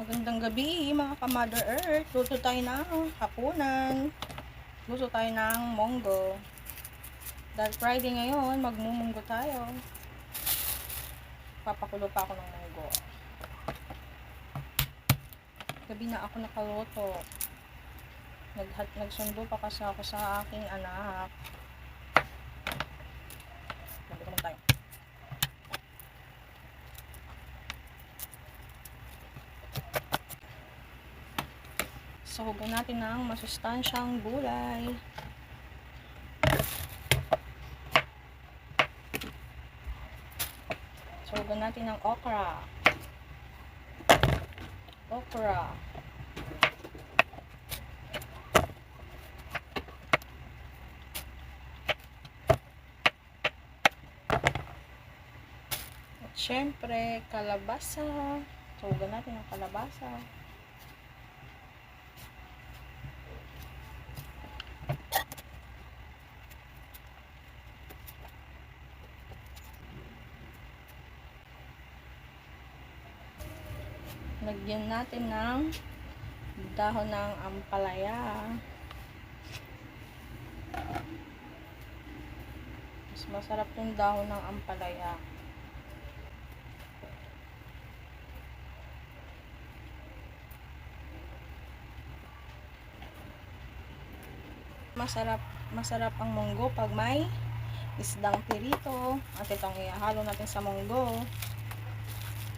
Magandang gabi mga ka-Mother Earth. Luto tayo ng hapunan. Luto tayo ng monggo. Dahil Friday ngayon, magmumunggo tayo. Papakulo pa ako ng monggo. Gabi na ako nakaluto. Naghat nagsundo pa kasi ako sa aking anak. Luto naman tayo. Sahugan natin ng masustansyang gulay. Sahugan natin ng okra. Okra. At syempre, kalabasa. Sahugan natin ng kalabasa. Lagyan natin ng dahon ng ampalaya. Mas masarap yung dahon ng ampalaya. Masarap masarap ang munggo pag may isdang pirito. At itong ihalo natin sa munggo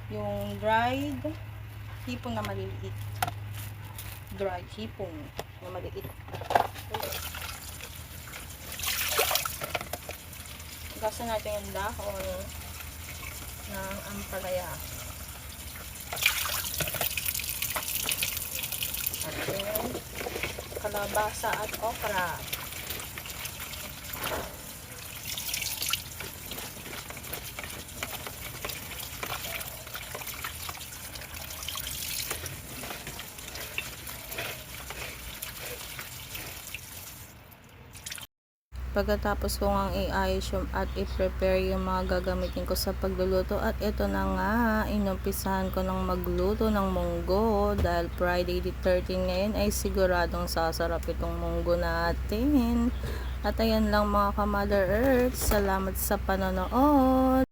yung dried hipon na maliliit. Dried hipon na maliit. Gasa natin yung dahon ng ampalaya. At yung kalabasa at okra. Pagkatapos ko nga i-ayos yung at i-prepare yung mga gagamitin ko sa pagluluto at ito na nga, inumpisahan ko ng magluto ng munggo dahil Friday the 13 ngayon ay siguradong sasarap itong munggo natin. At ayan lang mga ka-Mother Earth, salamat sa panonood.